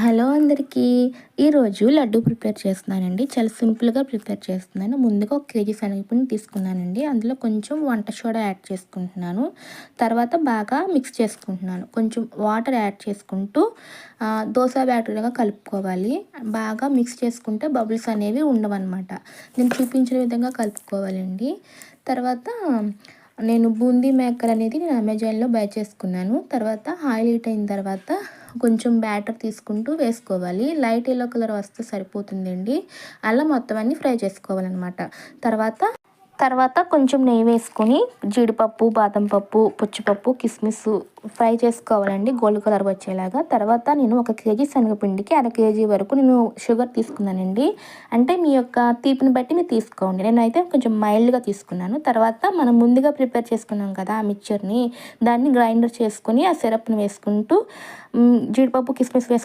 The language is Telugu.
హలో అందరికీ. ఈరోజు లడ్డు ప్రిపేర్ చేస్తున్నానండి. చాలా సింపుల్గా ప్రిపేర్ చేస్తున్నాను. ముందుగా ఒక కేజీ శనగపిండి తీసుకున్నానండి. అందులో కొంచెం వంట సోడా యాడ్ చేసుకుంటున్నాను. తర్వాత బాగా మిక్స్ చేసుకుంటున్నాను. కొంచెం వాటర్ యాడ్ చేసుకుంటూ దోశ బ్యాటరీగా కలుపుకోవాలి. బాగా మిక్స్ చేసుకుంటే బబుల్స్ అనేవి ఉండవన్నమాట. నేను చూపించిన విధంగా కలుపుకోవాలండి. తర్వాత నేను బూందీ మేకర్ అనేది నేను అమెజాన్లో బై చేసుకున్నాను. తర్వాత ఆయిల్ హీట్ అయిన తర్వాత కొంచెం బ్యాటర్ తీసుకుంటూ వేసుకోవాలి. లైట్ ఎల్లో కలర్ వస్తే సరిపోతుందండి. అలా మొత్తం అన్నీ ఫ్రై చేసుకోవాలన్నమాట. తర్వాత తర్వాత కొంచెం నెయ్యి వేసుకొని జీడిపప్పు బాదం పప్పు పుచ్చిపప్పు కిస్మిస్ ఫ్రై చేసుకోవాలండి. గోల్డ్ కలర్ వచ్చేలాగా. తర్వాత నేను ఒక కేజీ శనగపిండికి అర కేజీ వరకు నేను షుగర్ తీసుకున్నానండి. అంటే మీ యొక్క తీపిని బట్టి మీరు తీసుకోండి. నేనైతే కొంచెం మైల్డ్గా తీసుకున్నాను. తర్వాత మనం ముందుగా ప్రిపేర్ చేసుకున్నాం కదా ఆ మిక్చర్ని దాన్ని గ్రైండర్ చేసుకుని ఆ సిరప్ని వేసుకుంటూ జీడిపప్పు కిస్మిస్ వేసుకుంటూ